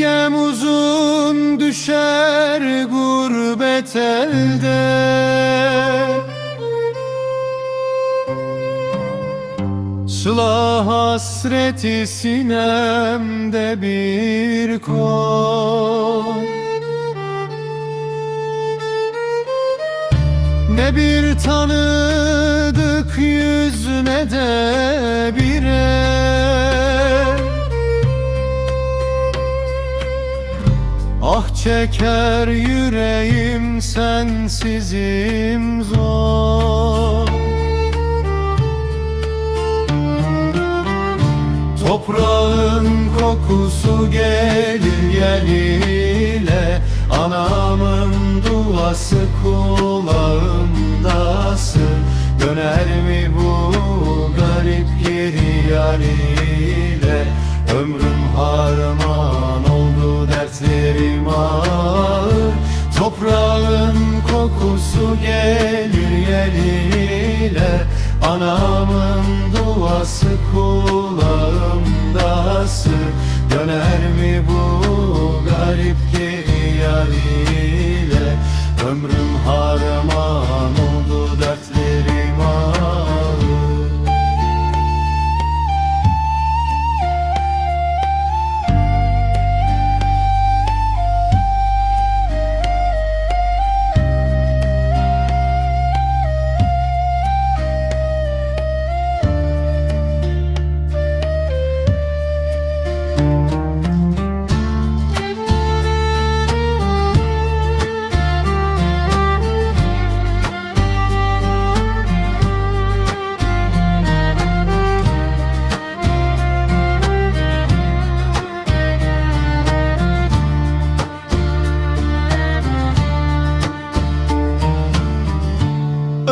Gölgem uzun düşer gurbet elde. Sıla hasreti sinemde bir kol Ne bir tanıdık yüz ne de bir Ah çeker yüreğim sensizim zor. Toprağın kokusu gelir ile Anamın duası kulağımdası Toprağın kokusu gelir yel ile Anamın duası kulağımdası Döner mi bu garip geri yar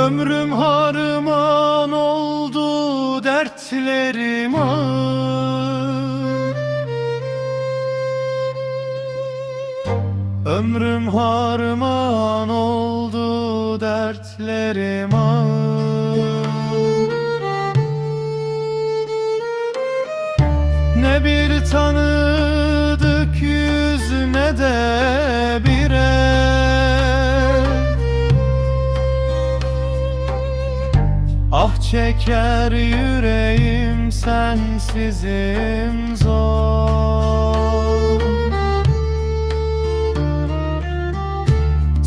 Ömrüm harman oldu dertlerim ağır. Ömrüm harman oldu dertlerim ağır. Ne bir tanıdık yüz ne de çeker yüreğim sensizim zor.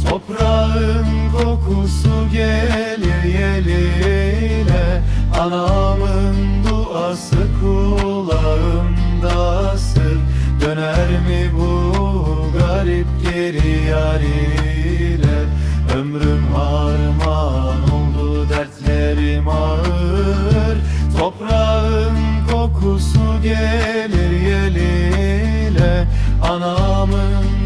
Toprağın kokusu gelir yel ile Anamın duası kulağımda sır. Döner mi bu garip geri yar ile? Ömrüm harman kokusu gelir yel ile Anamın